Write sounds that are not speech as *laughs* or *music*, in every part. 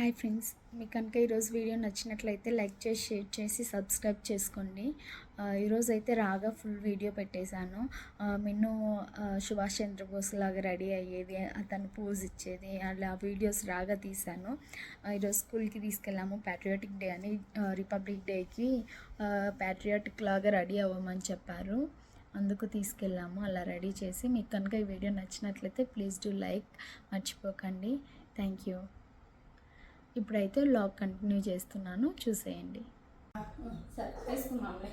Hi friends మీకు కనుక ఈరోజు వీడియో నచ్చినట్లయితే లైక్ చేసి షేర్ చేసి సబ్స్క్రైబ్ చేసుకోండి. ఈరోజు అయితే రాగా ఫుల్ వీడియో పెట్టేశాను. ఆ, మిన్ను సుభాష్ చంద్రబోస్ లాగా రెడీ అయ్యేది అతను పోజ్ ఇచ్చేది అలా వీడియోస్ రాగా తీశాను. ఈరోజు స్కూల్కి తీసుకెళ్ళాము ప్యాట్రియాటిక్ డే అని రిపబ్లిక్ డేకి ప్యాట్రియాటిక్ లాగా రెడీ అవ్వమని చెప్పారు. అందుకు తీసుకెళ్ళాము అలా రెడీ చేసి. మీకు కనుక ఈ వీడియో నచ్చినట్లయితే ప్లీజ్ డూ లైక్ మర్చిపోకండి. Thank you. ఇప్పుడైతే లాగ్ కంటిన్యూ చేస్తున్నాను. చూసేయండి. సరే తీసుకున్నాంలే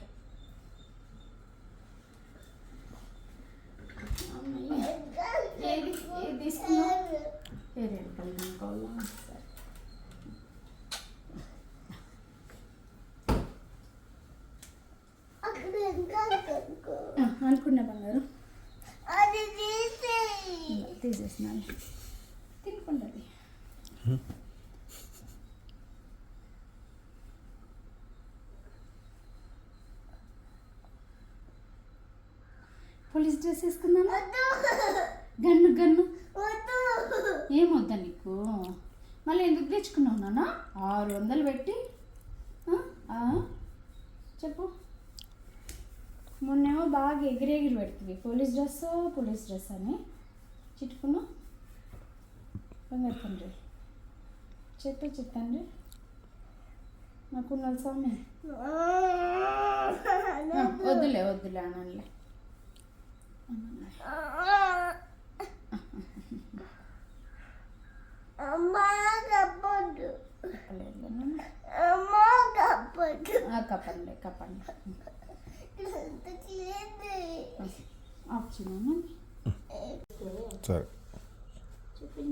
అమ్మయ్య. ఏది ఏది తీసుకున్నావు వేరే కళ్యాణ్ కోళ్ళ సరే ఆ, అనుకున్నా బంగారు ఇంకా తీసేసినాను తినుకుంటుంది వేసుకున్నాను గన్ను గన్ను. ఏమొద్దా నీకు? మళ్ళీ ఎందుకు తెచ్చుకున్నావు నాన్న? ఆరు వందలు పెట్టి? చెప్పు. మొన్నేమో బాగా ఎగిరి ఎగిరి పెడుతుంది. పోలీస్ డ్రెస్ పోలీస్ డ్రెస్ అని. చిట్టుకున్నా బంగారు తండ్రి. చెప్పు చెప్తాండ్రి నాకు నల్ స్వామి ఆ, వద్దులే వద్దులే అనంలే. కప్పండి కప్పండి ఆఫ్ చేయమన్నా సరే చెప్పిన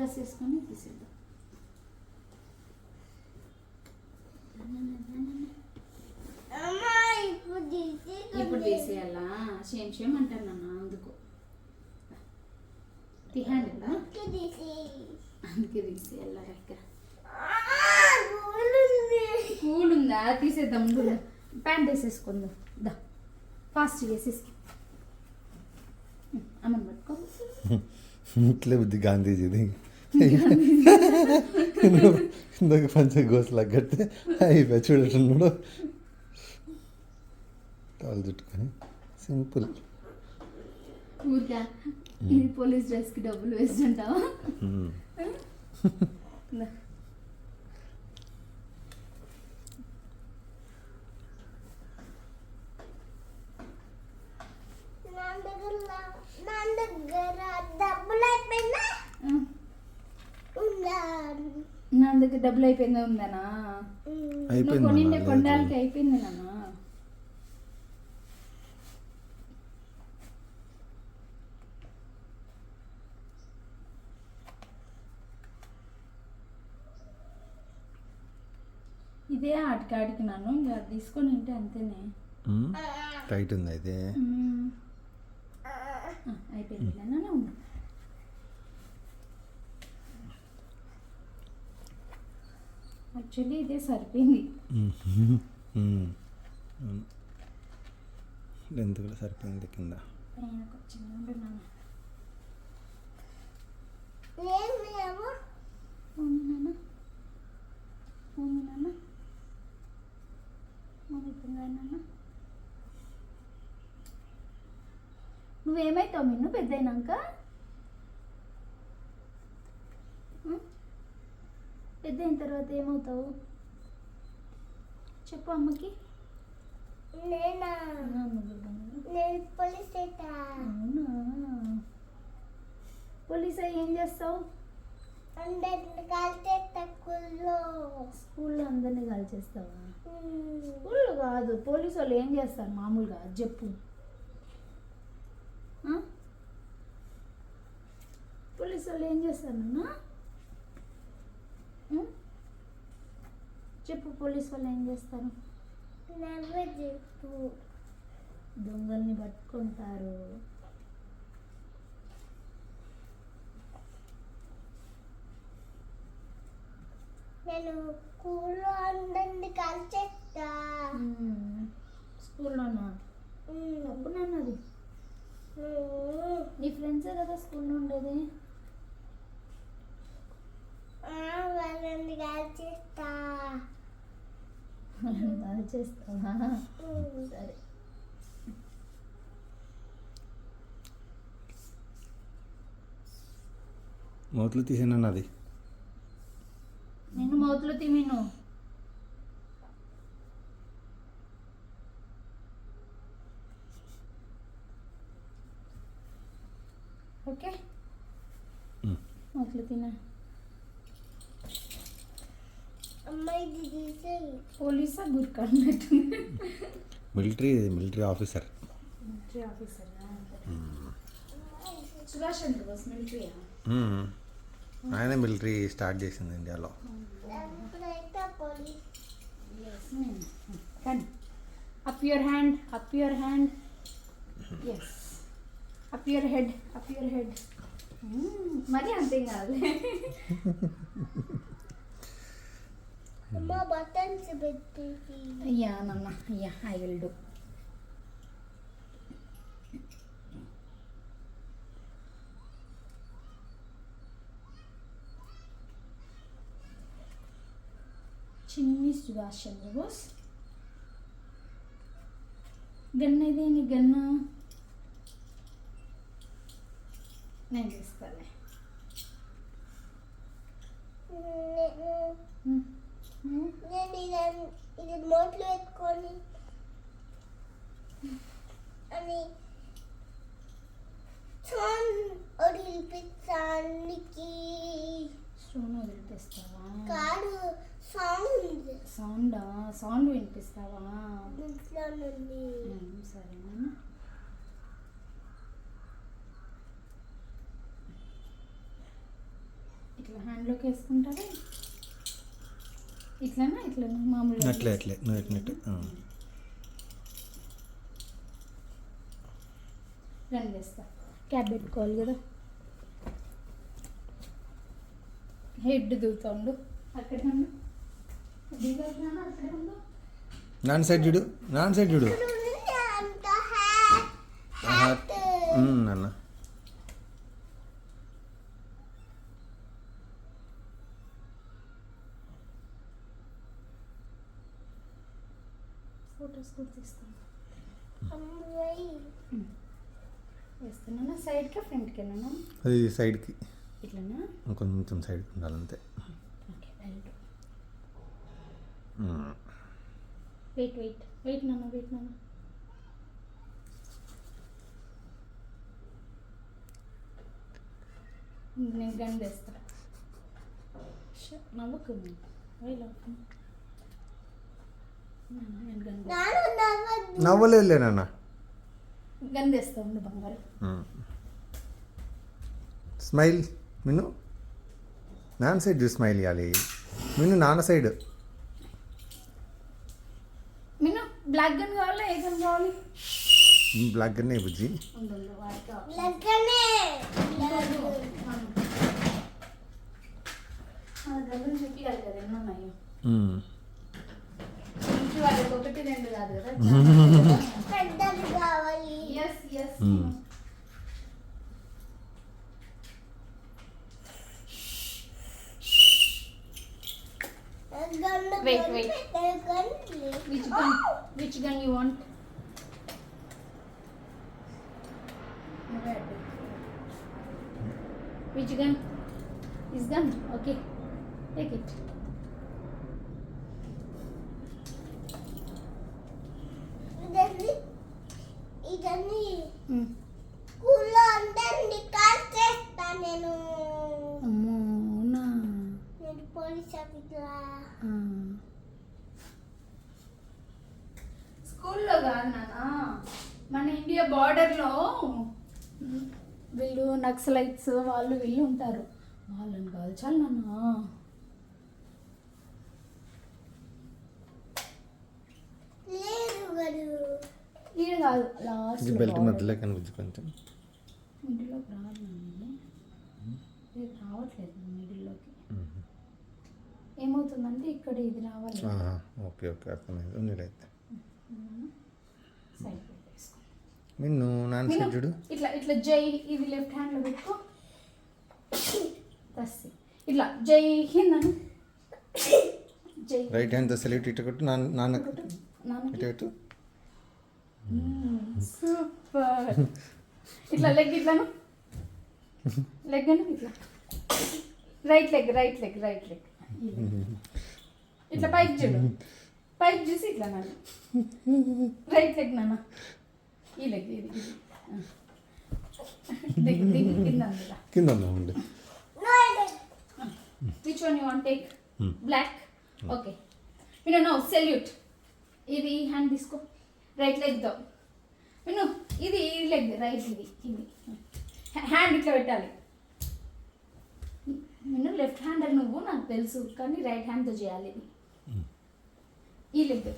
డ్రెస్ వేసుకొని తీసేద్దాం. ఇప్పుడు తీసేయాలా? సేమ్ సేమ్ అంటాను నాన్న అందుకు. తీయండి అందుకే తీసేయాలా ఇక్కడ? కూల్ ఉందా తీసేద్దాం ప్యాంట్ వేసేసుకుందాం. దా. ఫాస్ట్ వేసేసుకో. అమ్మని పట్టుకో. *laughs* ఇట్లే బుద్ధి గాంధీజీది. ఇందాక పంచ గోసలా కడితే అయిపోయి చూడట్టున్నాడు కాలు చుట్టుకొని. సింపుల్. ఊరికా ఇది పోలీస్ డ్రెస్కి డబ్బులు వేస్తుంటావా దా. ఆ, నా దగ్గర డబ్బులు అయిపోయిందా ఉందనా? అయిపోయింది కొనిండే కొండాలకి. అయిపోయింది. నాన్న. ఇదే ఆటికి ఆడికి నన్ను ఇంకా తీసుకొని ఉంటే అంతేనే. టైట్ ఉంది అయితే అయిపోయింది నాన్న యాక్చువల్లీ ఇదే సరిపోయింది. ఎందుకు సరిపోయింది కింద నాన్న నాన్న నువ్వేమైతావు నిన్ను పెద్ద అయినాక పెద్ద అయిన తర్వాత ఏమవుతావు? చెప్పు అమ్మకి. ఆ, నువ్వు బంగారు. అవునా? పోలీస్ అయ్యి ఏం చేస్తావు? స్కూల్లో. అందరినీ కాల్చేస్తావా స్కూల్లో కాదు పోలీసు వాళ్ళు ఏం చేస్తారు మామూలుగా? అది చెప్పు? పోలీసు వాళ్ళు ఏం చేస్తారు నాన్న? చెప్పు పోలీస్ వాళ్ళు ఏం చేస్తారు? చెప్పు. దొంగల్ని పట్టుకుంటారు. నేను స్కూల్లో అందరినీ కలిసేస్తా. స్కూల్లోనా? అప్పుడు అన్నది నీ ఫ్రెండ్సే కదా స్కూల్లో ఉండేది? *laughs* అది చేస్తావా? సరే. మూతలు తీసాను అది నిన్ను మౌతులు తిమిను ఓకే మ్. మౌతులు తిన అమ్మాయి ఇది తీసేయి పోలీసా గురికన్నట్టుంది military military officer military officer Subhash Chandrabose మిలిటరీయా ఆయన మిలిటరీ స్టార్ట్ చేసింది ఇండియాలో ఎప్పుడైతే పోలీస్ కానీ up your hand up your hand yes up your head up your head మరి అంతేం కాదు అమ్మ బటన్స్ పెట్టేసి అయ్యా నాన్న అయ్యా ఐ విల్ డూ చిన్ని సుభాష్ చంద్రబోస్ గన్న ఇది నీ గన్న నేను తీస్తాలే నేను ఇది నోట్లో పెట్టుకొని అని వదిలిపించడానికి స్టోన్ వదిలిపిస్తావా కాదు సౌండ్. సౌండా? సౌండ్ వినిపిస్తావా? సరేనా ఇట్లా హ్యాండ్లోకి వేసుకుంటారా ఇట్లానా? ఇట్లానా? మామూలుగా అట్లే అట్లే. నువ్వు. రన్ వేస్తా. క్యాబ్ పెట్టుకోవాలి కదా. హెడ్ దూతా ఉండు. అక్కడే నాన్ సైడ్ చూడు. నాన్ సైడ్ చూడు. నాన్న ఫొటోస్ కూడా తీస్తాను అమ్మాయి వేస్తున్నాను సైడ్కి ఫ్రంట్కి వెళ్ళాను? అది సైడ్కి ఇట్లానా? కొంచెం సైడ్కి ఉండాలంతే. Okay right um. Wait wait wait నాన్న వెయిట్ నాన్న. నేను గన్ వేస్తా. ష్- నవ్వుకు వెయిట్ నేను గన్ నాను నవ్వద్దు నవ్వలేదులే నాన్న గన్ తెస్తా ఉండు బంగారు ఉమ్. స్మైల్ మిను నాన్న సైడ్ చూసి స్మైల్ ఇవ్వాలి. మిను నాన్న సైడ్. మీను బ్లాక్ గన్ కావాలా ఏ గన్ కావాలి? బ్లాక్ గన్నే బుజ్జి. ఒకటి రెండు కాదు కదా పెద్దది కావాలి yes yes Hmm. Gun Wait, gun wait. పెట్టే gun. Which gun? Which gun you want? Which gun? This gun? Okay. Take it. Naxalites వాళ్ళు వీళ్ళు ఉంటారు. వాళ్ళని కాదు చాలు నాన్న. ఈడ కాదు ఇది లాస్ట్ బెల్ట్ మధ్యలో కనిపించి కొంచెం మిడిల్లోకి రాదు నేను ఇది రావట్లేదు మిడిల్లోకి. ఏమవుతుందంటే ఇక్కడ ఇది రావాలి. ఓకే ఓకే అర్థమైంది. సైడ్ నాన్న సైడ్ చూడు. ఇట్లా ఇట్లా జై ఇది లెఫ్ట్ హ్యాండ్లో పెట్టుకో. ఇట్లా జై హింద్ అను. జై. రైట్ హ్యాండ్ సెల్యూట్ ఇటు కొట్టు నాన్న నాన్న నాన్నకి. ఇటు పెట్టు సూపర్. ఇట్లా లెగ్ ఇట్లాను. లెగ్ అని ఇట్లా. Right leg right leg right leg ఇట్లా పైకి చూడు. పైకి చూసి ఇట్లా నాన్న. రైట్ లెగ్ నాన్న. కింద అందులో కింద ఉందా ఉండు which one you want take black okay విను నో సెల్యూట్ ఇది హ్యాండ్ తీసుకో. రైట్ లెగ్తో. విను ఇది ఈ లెగ్ రైట్ ఇది ఇది. హ్యాండ్ ఇట్లా పెట్టాలి. నేను లెఫ్ట్ హ్యాండ్ అని నువ్వు నాకు తెలుసు కానీ రైట్ హ్యాండ్తో చేయాలి. ఇది ఈ లెగ్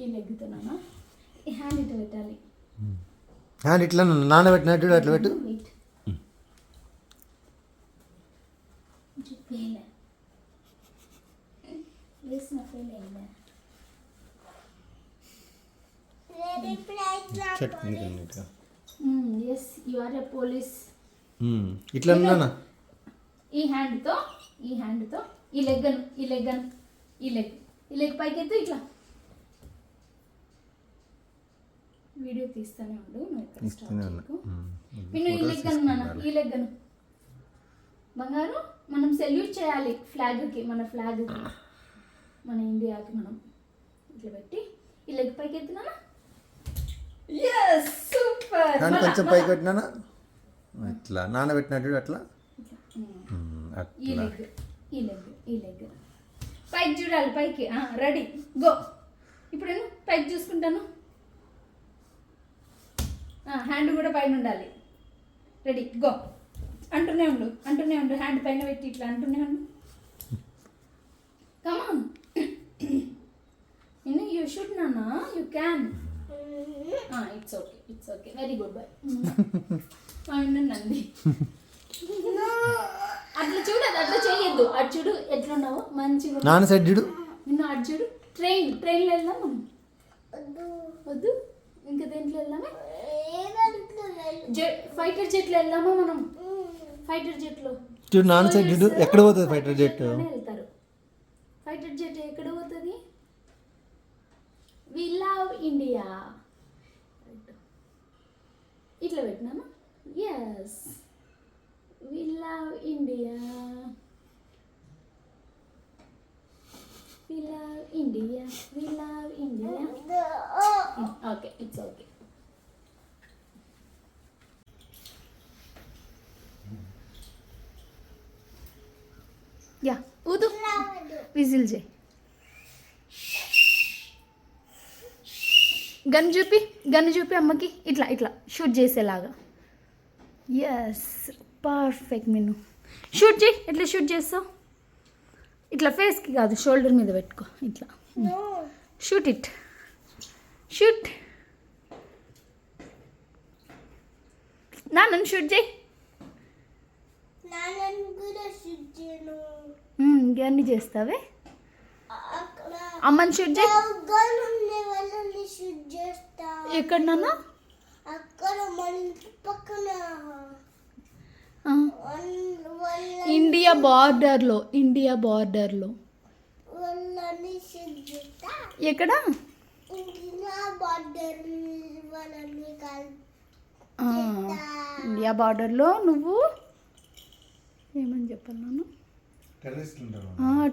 ఈ లెగ్తో నాన్న ఈ హ్యాండ్ ఇట్లా పెట్టాలి. హ్యాండ్ ఇట్లా నాన్న పెట్టినట్టు అట్లా పెట్టు. ఇట్లా ఈ హ్యాండ్తో ఈ హ్యాండ్తో ఈ లెగ్ అను ఈ లెగ్ అను ఈ లెగ్ ఈ లెగ్ పైకి ఎత్తు ఇట్లా. వీడియో తీస్తూనే ఉండు నువ్వు ఇక్కడ. మ్మ్. విను ఈ Photos లెగ్ అను నాన్న తీసుకుంటాలే. ఈ లెగ్ అను బంగారు మనం సెల్యూట్ చేయాలి ఫ్లాగ్కి మన ఫ్లాగ్కి మన ఇండియాకి మనం ఇట్లా పెట్టి ఈ లెగ్ పైకి ఎత్తునా ఎస్ సూపర్ కొంచెం పైకి పెట్టినానా ఇట్లా నాన్న పెట్టినట్టు అట్లా. ఈ అట్లా లెగ్ ఈ లెగ్ ఈ లెగ్. పైకి చూడాలి పైకి. రెడీ. గో. ఇప్పుడు నేను పైకి చూసుకుంటాను. హ్యాండ్ కూడా పైన ఉండాలి. రెడీ గో అంటూనే ఉండు అంటూనే ఉండు హ్యాండ్ పైన పెట్టి ఇట్లా అంటూనే ఉండు. కమాన్ నేను యూ షుడ్ నానా you can it's okay it's okay very good bye Nandi. అట్లా చూడు అది అట్లా చేయొద్దు అటు చూడు ఎట్లున్నావు మంచిగా నాన్న సైడ్ చూడు. నిన్ను అటు చూడు. ట్రైన్ ట్రైన్లో వెళ్దాం వద్దు? ఇంకా దేంట్లో వెళ్దామా? జెట్ ఫైటర్ జెట్లో వెళ్దామా మనం? ఫైటర్ జెట్లో. చూడు నాన్న సైడ్ చూడు ఎక్కడ పోతుంది ఫైటర్ జెట్ వెళ్తారు. ఫైటర్ జెట్ ఎక్కడ పోతుంది? We love India. ఇట్లా పెట్టినామా? Yes we love India. We love India. We okay it's okay. Yeah ఊదు. విజిల్ చేయి. గన్ చూపి గన్ చూపి అమ్మకి ఇట్లా ఇట్లా షూట్ చేసేలాగా. ఎస్ పర్ఫెక్ట్ మిను షూట్ చేయి ఎట్లా షూట్ చేస్తావు? ఇట్లా ఫేస్కి కాదు షోల్డర్ మీద పెట్టుకో ఇట్లా. షూట్ ఇట్ షూట్ నా నన్ను షూట్ చేయి ఇంకన్నీ చేస్తావే? అక్కడ అమ్మని షూట్ చేయి. ఎక్కడ నాన్న? అక్కడ మన పక్కన. ఇండియా బార్డర్లో ఇండియా బార్డర్లో. ఎక్కడ? ఇండియా బార్డర్ ఇండియా బార్డర్లో నువ్వు ఏమని చెప్పాను నాన్న?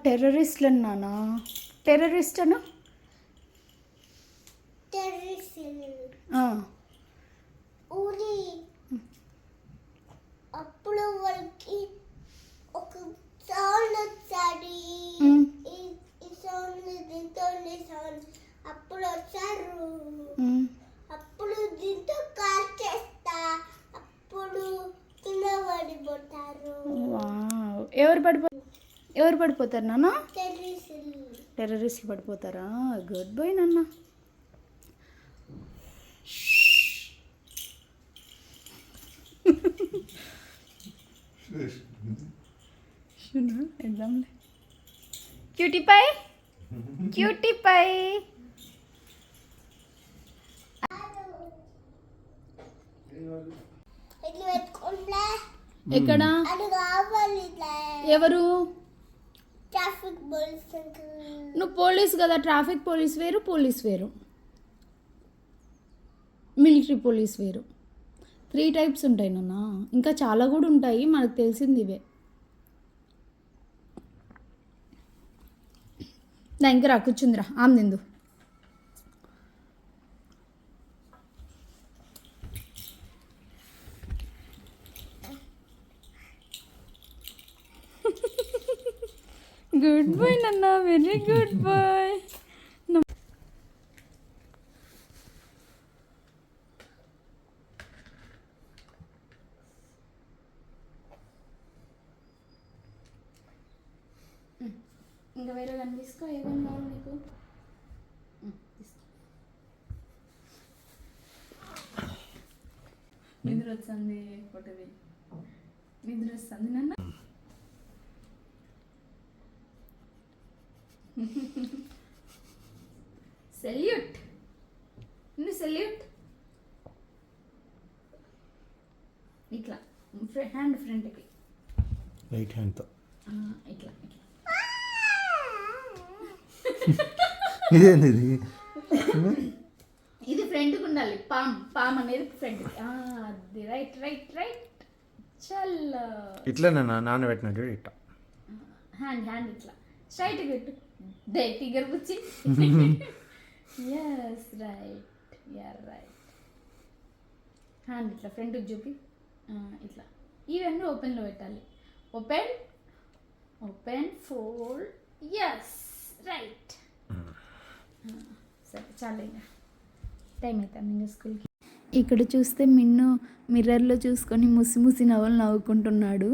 టెర్రరిస్ట్లు అన్నానా టెర్రరిస్ట్ అను టెర్రరిస్ట్ ఆ, ఊరి అప్పుడు వాళ్ళకి ఒక సౌండ్ వచ్చాడు. ఈ సౌండ్ దీంతో సౌండ్ అప్పుడు వచ్చారు అప్పుడు దీంతో కాల్ చేస్తా అప్పుడు కింద పడిపోతారు వావ్. ఎవరు పడిపో ఎవరు పడిపోతారు నాన్న? టెర్రరిస్టులు. పడిపోతారా? గుడ్ బాయ్ నాన్న. *laughs* వెళ్దాంలే క్యూటీ పై? క్యూటీ పై ఇట్లా పెట్టుకుంటే ఎక్కడ? ఎవరు? ట్రాఫిక్ పోలీస్ నువ్వు పోలీస్ కదా ట్రాఫిక్ పోలీస్ వేరు పోలీస్ వేరు. మిలిటరీ పోలీస్ వేరు. త్రీ టైప్స్ ఉంటాయి నాన్న. ఇంకా చాలా కూడా ఉంటాయి మనకు తెలిసింది ఇవే. దానికి రా కూర్చుందిరా. ఆమె నిందు. గుడ్ బాయ్ నాన్న వెరీ గుడ్ బాయ్ ఇంకా వేరే దాన్ని తీసుకో. ఏదైనా కావాలి నీకు? తీసుకో. నిద్ర వస్తుంది పొట్టది. నిద్ర వస్తుంది నాన్న. *laughs* సెల్యూట్ నిన్ను సెల్యూట్ ఇట్లా హ్యాండ్ ఫ్రంట్కి రైట్ హ్యాండ్తో ఇట్లా ఇట్లా. *laughs* ఇదేంది ఇది? ఇది ఫ్రంట్కి ఉండాలి. పామ్ పామ్ అనేది ఫ్రంట్కి అది రైట్ రైట్ రైట్ చల్ ఇట్లనే నా నానబెట్టిన చూడు ఇట్ట. హ్యాండ్ హ్యాండ్ ఇట్లా. స్ట్రైట్ పెట్టు. దే ఫిగర్ పుచ్చి yes right your right hand ఇట్లా ఫ్రంట్కి చూపి ఇట్లా ఇవన్నీ ఓపెన్లో పెట్టాలి open open fold yes right సరే చాలు ఇంకా టైం అవుతుంది ఇంకా స్కూల్కి ఇక్కడ చూస్తే మిన్ను మిర్రర్లో చూసుకొని ముసి ముసి నవ్వులు నవ్వుకుంటున్నాడు.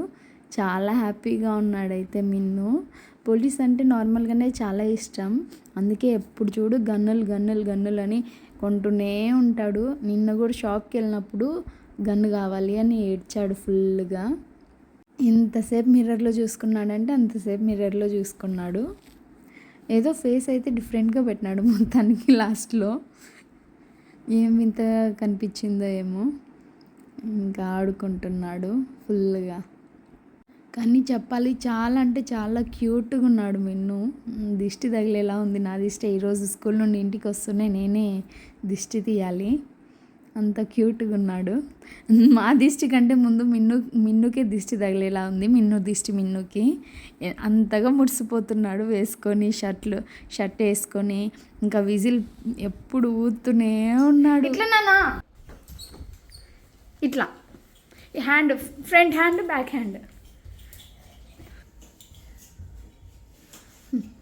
చాలా హ్యాపీగా ఉన్నాడు అయితే మిన్ను. పోలీస్ అంటే నార్మల్గానే చాలా ఇష్టం. అందుకే ఎప్పుడు చూడు గన్నులు గన్నులు గన్నులు అని కొంటూనే ఉంటాడు. నిన్న కూడా షాప్కి వెళ్ళినప్పుడు గన్ను కావాలి అని ఏడ్చాడు ఫుల్గా ఎంతసేపు మిర్రర్లో చూసుకున్నాడంటే అంతసేపు మిర్రర్లో చూసుకున్నాడు. ఏదో ఫేస్ అయితే డిఫరెంట్గా పెట్టినాడు మొత్తానికి లాస్ట్లో. ఏం వింత కనిపించిందో ఏమో. ఇంకా ఆడుకుంటున్నాడు ఫుల్గా కానీ చెప్పాలి చాలా అంటే చాలా క్యూట్గా ఉన్నాడు మిన్ను. దిష్టి తగిలేలా ఉంది. నా దిష్టి ఈరోజు స్కూల్ నుండి ఇంటికి వస్తూనే నేనే దిష్టి తీయాలి. అంత క్యూట్గా ఉన్నాడు. మా దిష్టి కంటే ముందు మిన్ను మిన్నుకే దిష్టి తగిలేలా ఉంది. మిన్ను దిష్టి మిన్నుకి. అంతగా ముడిసిపోతున్నాడు వేసుకొని షర్ట్లు షర్ట్ వేసుకొని. ఇంకా విజిల్ ఎప్పుడు ఊతూనే ఉన్నాడు. ఇట్లా నానా ఇట్లా. Hand front hand back hand.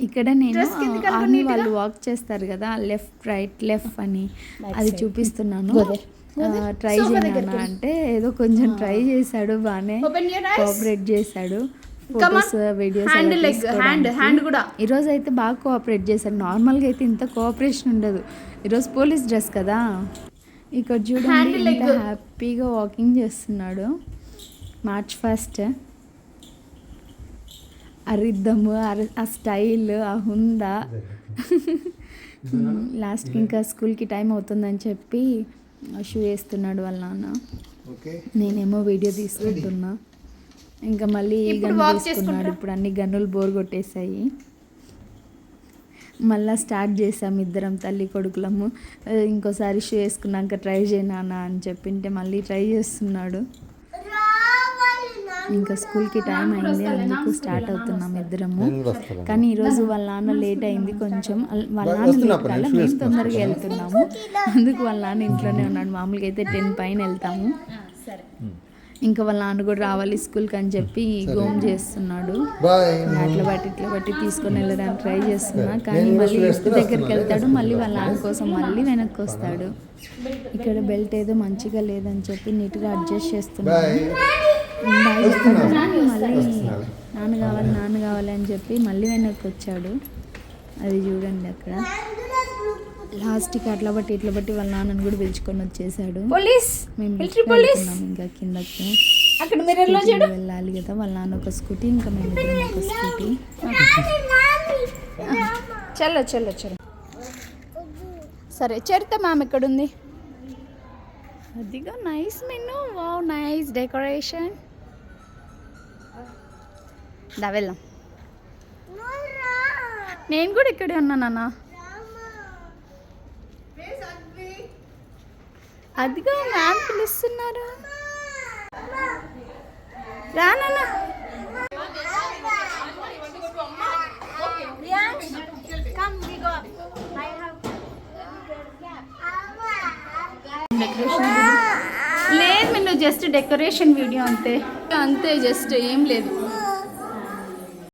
ఇక్కడ నేను ఆర్మీ neatగా. వాళ్ళు వాక్ చేస్తారు కదా లెఫ్ట్ రైట్ లెఫ్ట్ అని. అది చూపిస్తున్నాను. ట్రై చేయనా దగ్గరికి అంటే ఏదో కొంచెం ట్రై చేశాడు బాగానే. కోఆపరేట్ చేశాడు. ఫొటోస్ వీడియోస్ hand, hand కూడా. ఈరోజు అయితే బాగా కోఆపరేట్ చేశాడు. నార్మల్గా అయితే ఇంత కోఆపరేషన్ ఉండదు. ఈరోజు పోలీస్ డ్రెస్ కదా. ఇక్కడ చూడండి. ఎంత హ్యాపీగా వాకింగ్ చేస్తున్నాడు. మార్చ్ ఫస్ట్ ఆ రిద్దము ఆ స్టైల్ ఆ హుందా. *laughs* లాస్ట్కి ఇంకా స్కూల్కి టైం అవుతుందని చెప్పి షూ వేస్తున్నాడు వాళ్ళ నాన్న. ఓకే. నేనేమో వీడియో తీసుకుంటున్నా. ఇంకా మళ్ళీ గన్ను తీసుకున్నాడు. ఇప్పుడు అన్ని గన్నులు బోర్ కొట్టేశాయి. మళ్ళా స్టార్ట్ చేసాం ఇద్దరం తల్లి కొడుకులము. ఇంకోసారి షూ వేసుకున్నాక ట్రై చేయనా అని చెప్పింటే మళ్ళీ ట్రై చేస్తున్నాడు. ఇంకా స్కూల్కి టైం అయింది అందుకు స్టార్ట్ అవుతున్నాం ఇద్దరము. కానీ ఈరోజు వాళ్ళ నాన్న లేట్ అయింది కొంచెం. వాళ్ళ నాన్న లేట్ కాలే మేము తొందరగా వెళ్తున్నాము. అందుకు వాళ్ళ నాన్న ఇంట్లోనే ఉన్నాడు. మామూలుగా అయితే టెన్ పైన వెళ్తాము. సరే ఇంకా వాళ్ళ నాన్న కూడా రావాలి స్కూల్కి అని చెప్పి గోమ్ చేస్తున్నాడు. అట్లా బట్టి ఇట్లా బట్టి తీసుకొని వెళ్ళడానికి ట్రై చేస్తున్నా. కానీ మళ్ళీ ఇంటి దగ్గరికి వెళ్తాడు. మళ్ళీ వాళ్ళ నాన్న కోసం మళ్ళీ వెనక్కి వస్తాడు ఇక్కడ బెల్ట్ ఏదో మంచిగా లేదని చెప్పి నీట్గా అడ్జస్ట్ చేస్తున్నాడు నాన్న కావాలి నాన్న కావాలి అని చెప్పి మళ్ళీ వెనక్కి వచ్చాడు. అది చూడండి అక్కడ. లాస్ట్కి అట్లా బట్టి ఇట్లా బట్టి వాళ్ళ నాన్నని కూడా పిలుచుకొని వచ్చేసాడు. పోలీస్! మేము మిలిటరీ పోలీస్! వెళ్తున్నాం ఇంకా కిందకి. అక్కడ మిర్రర్లో చూడు వెళ్ళాలి కదా వాళ్ళ నాన్న ఒక స్కూటీ ఇంకా మేము ఒక స్కూటీ. చల్లో చల్లో చల్లో. సరే చరిత మ్యామ్ ఎక్కడుంది? అదిగో nice menu wow nice decoration దా వెళ్దాం. నోరా నేను కూడా ఇక్కడే ఉన్నానన్నా రామా. అదిగో మ్యామ్ పిలుస్తున్నారు. రా నాన్న. డెకరేషన్ లేదు మీరు జస్ట్ డెకరేషన్ వీడియో అంతే. అంతే జస్ట్ ఏం లేదు.